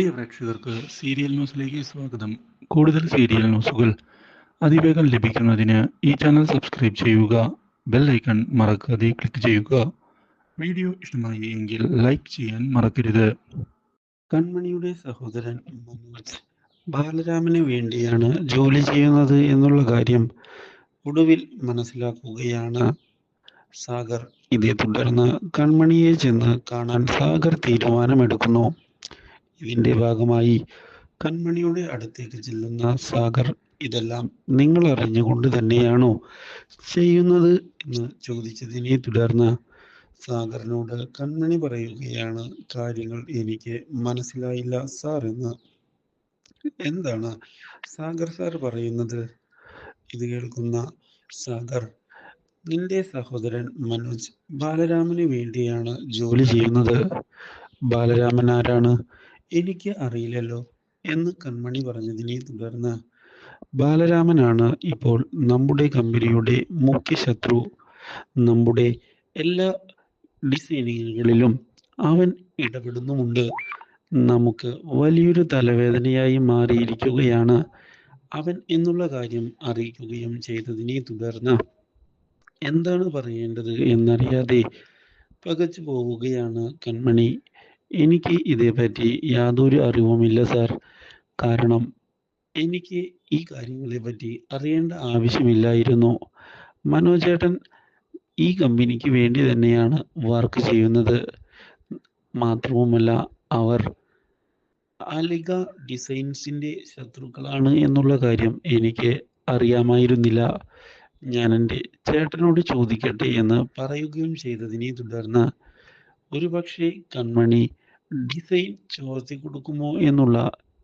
പ്രിയ പ്രേക്ഷകർക്ക് സീരിയൽ ന്യൂസിലേക്ക് സ്വാഗതം. കൂടുതൽ സീരിയൽ ന്യൂസുകൾ അതിവേഗം ലഭിക്കുന്നതിന് ഈ ചാനൽ സബ്സ്ക്രൈബ് ചെയ്യുക ബെൽ ഐക്കൺ മറക്കാതെ ക്ലിക്ക് ചെയ്യുക. വീഡിയോ ഇഷ്ടമായി എങ്കിൽ ലൈക്ക് ചെയ്യാൻ മറക്കരുത്. കൺമണിയുടെ സഹോദരൻ മനോജ് ബാലരാമന് വേണ്ടിയാണ് ജോലി ചെയ്യുന്നത് എന്നുള്ള കാര്യം ഒടുവിൽ മനസ്സിലാക്കുകയാണ്. സാഗർ ഇതേ തുടർന്ന് കൺമണിയെ ചെന്ന് കാണാൻ സാഗർ തീരുമാനമെടുക്കുന്നു. ഇതിന്റെ ഭാഗമായി കൺമണിയുടെ അടുത്തേക്ക് ചെല്ലുന്ന സാഗർ ഇതെല്ലാം നിങ്ങൾ അറിഞ്ഞുകൊണ്ട് തന്നെയാണോ ചെയ്യുന്നത് എന്ന് ചോദിച്ചതിനെ തുടർന്ന് സാഗറിനോട് കൺമണി പറയുകയാണ് കാര്യങ്ങൾ എനിക്ക് മനസ്സിലായില്ല സാർ എന്ന്. എന്താണ് സാഗർ സാർ പറയുന്നത്? ഇത് കേൾക്കുന്ന സാഗർ നിന്റെ സഹോദരൻ മനോജ് ബാലരാമന് വേണ്ടിയാണ് ജോലി ചെയ്യുന്നത്. ബാലരാമൻ ആരാണ്? എനിക്ക് അറിയില്ലല്ലോ എന്ന് കൺമണി പറഞ്ഞതിനെ തുടർന്ന് ബാലരാമനാണ് ഇപ്പോൾ നമ്മുടെ കമ്പനിയുടെ മുഖ്യ ശത്രു. നമ്മുടെ എല്ലാ ഡിസൈനിങ്ങുകളിലും അവൻ ഇടപെടുന്നുമുണ്ട്. നമുക്ക് വലിയൊരു തലവേദനയായി മാറിയിരിക്കുകയാണ്. അവൻ എന്നുള്ള കാര്യം അറിയിക്കുകയും ചെയ്തതിനെ തുടർന്ന് എന്താണ് പറയേണ്ടത് എന്നറിയാതെ പകച്ചു പോവുകയാണ് കൺമണി. എനിക്ക് ഇതേപ്പറ്റി യാതൊരു അറിവുമില്ല സാർ കാരണം എനിക്ക് ഈ കാര്യങ്ങളെ പറ്റി അറിയേണ്ട ആവശ്യമില്ലായിരുന്നു. മനോജേട്ടൻ ഈ കമ്പനിക്ക് വേണ്ടി തന്നെയാണ് വർക്ക് ചെയ്യുന്നത്. മാത്രവുമല്ല അവർ അലിക ഡിസൈൻസിന്റെ ശത്രുക്കളാണ് എന്നുള്ള കാര്യം എനിക്ക് അറിയാമായിരുന്നില്ല. ഞാൻ എന്റെ ചേട്ടനോട് ചോദിക്കട്ടെ എന്ന് പറയുകയും ചെയ്തതിനെ തുടർന്ന് ഒരുപക്ഷെ കൺമണി ഡിസൈൻ ചോർത്തി കൊടുക്കുമോ എന്നുള്ള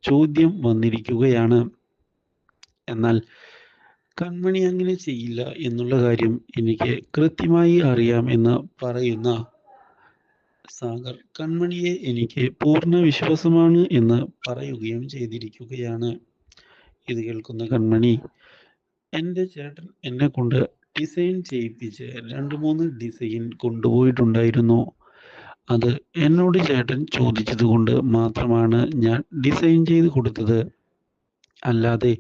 ചോദ്യം വന്നിരിക്കുകയാണ്. എന്നാൽ കൺമണി അങ്ങനെ ചെയ്യില്ല എന്നുള്ള കാര്യം എനിക്ക് കൃത്യമായി അറിയാം എന്ന് പറയുന്ന സാഗർ കൺമണിയെ എനിക്ക് പൂർണ വിശ്വാസമാണ് എന്ന് പറയുകയും ചെയ്തിരിക്കുകയാണ്. ഇത് കേൾക്കുന്ന കൺമണി എന്റെ ചേട്ടൻ എന്നെ കൊണ്ട് ഡിസൈൻ ചെയ്യിപ്പിച്ച് രണ്ട് മൂന്ന് ഡിസൈൻ കൊണ്ടുപോയിട്ടുണ്ടായിരുന്നു. അത് എന്നോട് ചേട്ടൻ ചോദിച്ചത് കൊണ്ട് മാത്രമാണ് ഞാൻ ഡിസൈൻ ചെയ്ത് കൊടുത്തത്. അല്ലാതെ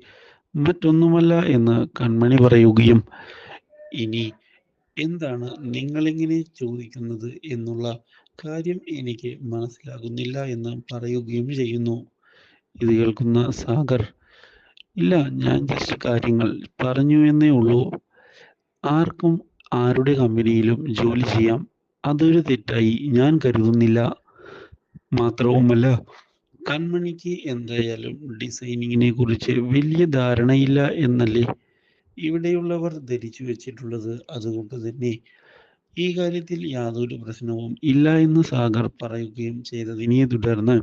മറ്റൊന്നുമല്ല എന്ന് കൺമണി പറയുകയും ഇനി എന്താണ് നിങ്ങളിങ്ങനെ ചോദിക്കുന്നത് എന്നുള്ള കാര്യം എനിക്ക് മനസ്സിലാകുന്നില്ല എന്ന് പറയുകയും ചെയ്യുന്നു. ഇത് കേൾക്കുന്ന സാഗർ ഇല്ല ഞാൻ ജസ്റ്റ് കാര്യങ്ങൾ പറഞ്ഞു എന്നേ ഉള്ളൂ. ആർക്കും ആരുടെ കമ്പനിയിലും ജോലി ചെയ്യാം. അതൊരു തെറ്റായി. ഞാൻ കരുതുന്നില്ല മാത്രവുമല്ല കൺമണിക്ക് എന്തായാലും ഡിസൈനിങ്ങിനെ കുറിച്ച് വലിയ ധാരണയില്ല എന്നല്ലേ ഇവിടെയുള്ളവർ ധരിച്ചു വെച്ചിട്ടുള്ളത്. അതുകൊണ്ട് തന്നെ ഈ കാര്യത്തിൽ യാതൊരു പ്രശ്നവും ഇല്ല എന്ന് സാഗർ പറയുകയും ചെയ്തതിനെ തുടർന്ന്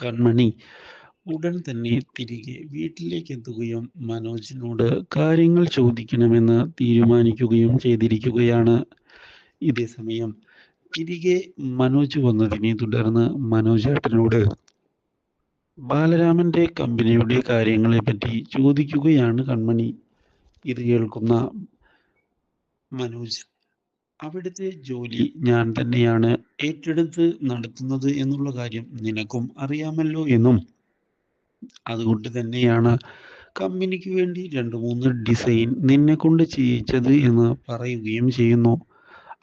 കൺമണി ഉടൻ തന്നെ തിരികെ വീട്ടിലേക്ക് എത്തുകയും മനോജിനോട് കാര്യങ്ങൾ ചോദിക്കണമെന്ന് തീരുമാനിക്കുകയും ചെയ്തിരിക്കുകയാണ്. ഇതേ സമയം തിരികെ മനോജ് വന്നതിനെ തുടർന്ന് മനോജ് ഏട്ടനോട് ബാലരാമന്റെ കമ്പനിയുടെ കാര്യങ്ങളെ പറ്റി ചോദിക്കുകയാണ് കൺമണി. ഇത് കേൾക്കുന്ന മനോജ് അവിടുത്തെ ജോലി ഞാൻ തന്നെയാണ് ഏറ്റെടുത്ത് നടത്തുന്നത് എന്നുള്ള കാര്യം നിനക്കും അറിയാമല്ലോ എന്നും. അതുകൊണ്ട് തന്നെയാണ് കമ്പനിക്ക് വേണ്ടി രണ്ട് മൂന്ന് ഡിസൈൻ നിന്നെ കൊണ്ട് ചെയ്യിച്ചത് എന്ന് പറയുകയും ചെയ്യുന്നു.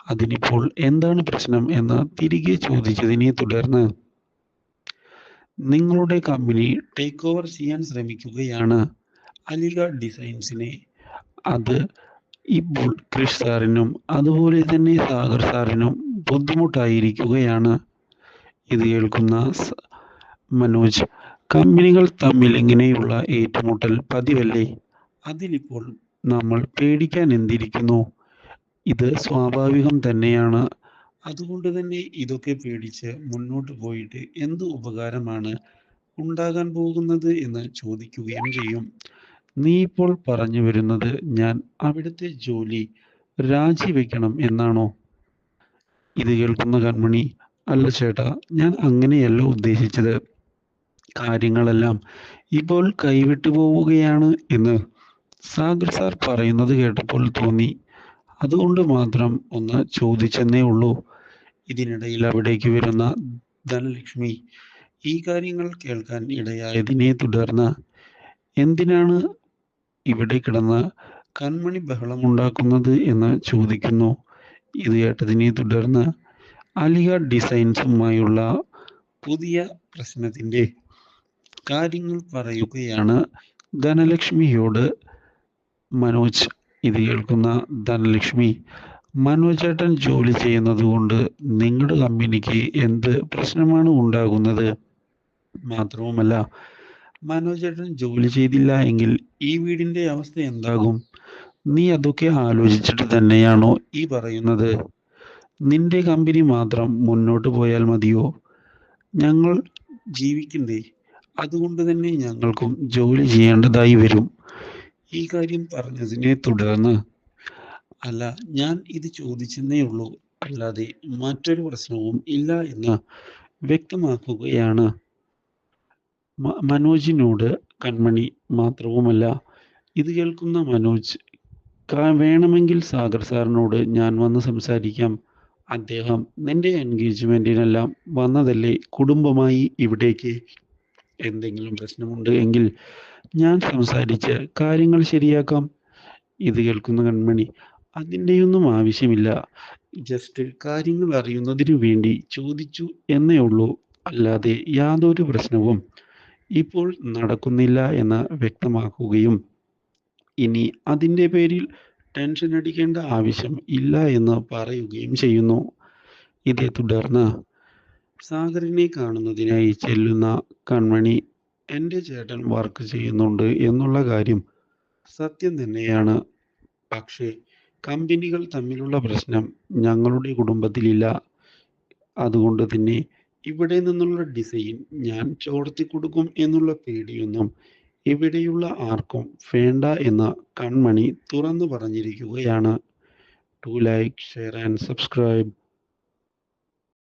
അതിനിപ്പോൾ എന്താണ് പ്രശ്നം എന്ന് തിരികെ ചോദിച്ചതിനെ തുടർന്ന് നിങ്ങളുടെ കമ്പനി ടേക്ക് ഓവർ ചെയ്യാൻ ശ്രമിക്കുകയാണ്. അലിഗ ഡിസൈൻസിനെ. അത് ഇപ്പോൾ ക്രിഷ് സാറിനും അതുപോലെ തന്നെ സാഗർ സാറിനും ബുദ്ധിമുട്ടായിരിക്കുകയാണ്. ഇത് കേൾക്കുന്ന മനോജ് കമ്പനികൾ തമ്മിൽ ഇങ്ങനെയുള്ള ഏറ്റുമുട്ടൽ പതിവല്ലേ? അതിലിപ്പോൾ നമ്മൾ പേടിക്കാൻ എന്തിരിക്കുന്നു? ഇത് സ്വാഭാവികം തന്നെയാണ്. അതുകൊണ്ട് തന്നെ ഇതൊക്കെ പേടിച്ച് മുന്നോട്ട് പോയിട്ട് എന്ത് ഉപകാരമാണ് ഉണ്ടാകാൻ പോകുന്നത് എന്ന് ചോദിക്കുകയും ചെയ്യും. നീ ഇപ്പോൾ പറഞ്ഞു വരുന്നത് ഞാൻ അവിടുത്തെ ജോലി രാജിവെക്കണം എന്നാണോ? ഇത് കേൾക്കുന്ന കൺമണി അല്ല ചേട്ടാ ഞാൻ അങ്ങനെയല്ല ഉദ്ദേശിച്ചത്. കാര്യങ്ങളെല്ലാം ഇപ്പോൾ കൈവിട്ടു പോവുകയാണ് എന്ന് സാഗർ സാർ പറയുന്നത് കേട്ടപ്പോൾ തോന്നി. അതുകൊണ്ട് മാത്രം ഒന്ന് ചോദിച്ചെന്നേ ഉള്ളൂ. ഇതിനിടയിൽ അവിടേക്ക് വരുന്ന ധനലക്ഷ്മി ഈ കാര്യങ്ങൾ കേൾക്കാൻ ഇടയായതിനെ തുടർന്ന് എന്തിനാണ് ഇവിടെ കിടന്ന് കൺമണി ബഹളമുണ്ടാക്കുന്നത് എന്ന് ചോദിക്കുന്നു. ഇത് കേട്ടതിനെ തുടർന്ന് അലിയ ഡിസൈൻസുമായുള്ള പുതിയ പ്രശ്നത്തിന്റെ കാര്യങ്ങൾ പറയുകയാണ് ധനലക്ഷ്മിയോട് മനോജ്. ഇത് കേൾക്കുന്ന ധനലക്ഷ്മി മനോചേട്ടൻ ജോലി ചെയ്യുന്നത് കൊണ്ട് നിങ്ങളുടെ കമ്പനിക്ക് എന്ത് പ്രശ്നമാണ് ഉണ്ടാകുന്നത്? മാത്രവുമല്ല മനോചേട്ടൻ ജോലി ചെയ്തില്ല എങ്കിൽ ഈ വീടിന്റെ അവസ്ഥ എന്താകും? നീ അതൊക്കെ ആലോചിച്ചിട്ട് തന്നെയാണോ ഈ പറയുന്നത്? നിന്റെ കമ്പനി മാത്രം മുന്നോട്ട് പോയാൽ മതിയോ? ഞങ്ങൾ ജീവിക്കണ്ടേ? അതുകൊണ്ട് തന്നെ ഞങ്ങൾക്കും ജോലി ചെയ്യേണ്ടതായി വരും. ഈ കാര്യം പറഞ്ഞതിനെ തുടർന്ന് അല്ല ഞാൻ ഇത് ചോദിച്ചെന്നേ ഉള്ളൂ. അല്ലാതെ മറ്റൊരു പ്രശ്നവും ഇല്ല എന്ന് വ്യക്തമാക്കുകയാണ്. മനോജിനോട് കൺമണി മാത്രവുമല്ല ഇത് കേൾക്കുന്ന മനോജ് "കാ- വേണമെങ്കിൽ സാഗർ സാറിനോട് ഞാൻ വന്ന് സംസാരിക്കാം. അദ്ദേഹം നിന്റെ എൻഗേജ്മെന്റിനെല്ലാം വന്നതല്ലേ കുടുംബമായി ഇവിടേക്ക്? എന്തെങ്കിലും പ്രശ്നമുണ്ട് എങ്കിൽ ഞാൻ സംസാരിച്ച് കാര്യങ്ങൾ ശരിയാക്കാം. ഇത് കേൾക്കുന്ന കൺമണി അതിന്റെയൊന്നും ആവശ്യമില്ല. ജസ്റ്റ് കാര്യങ്ങൾ അറിയുന്നതിനു വേണ്ടി ചോദിച്ചു എന്നേ ഉള്ളൂ. അല്ലാതെ യാതൊരു പ്രശ്നവും ഇപ്പോൾ നടക്കുന്നില്ല എന്ന് വ്യക്തമാക്കുകയും ഇനി അതിന്റെ പേരിൽ ടെൻഷൻ അടിക്കേണ്ട ആവശ്യം ഇല്ല എന്ന് പറയുകയും ചെയ്യുന്നു. ഇതേ തുടർന്ന് സാഗറിനെ കാണുന്നതിനായി ചെല്ലുന്ന കൺമണി എന്റെ ചേട്ടൻ വർക്ക് ചെയ്യുന്നുണ്ട് എന്നുള്ള കാര്യം സത്യം തന്നെയാണ്. പക്ഷേ കമ്പനികൾ തമ്മിലുള്ള പ്രശ്നം ഞങ്ങളുടെ കുടുംബത്തിലില്ല. അതുകൊണ്ട് തന്നെ ഇവിടെ നിന്നുള്ള ഡിസൈൻ ഞാൻ ചോർത്തി കൊടുക്കും എന്നുള്ള പേടിയൊന്നും ഇവിടെയുള്ള ആർക്കും വേണ്ട എന്ന കൺമണി തുറന്നു പറഞ്ഞിരിക്കുകയാണ്. To like share and subscribe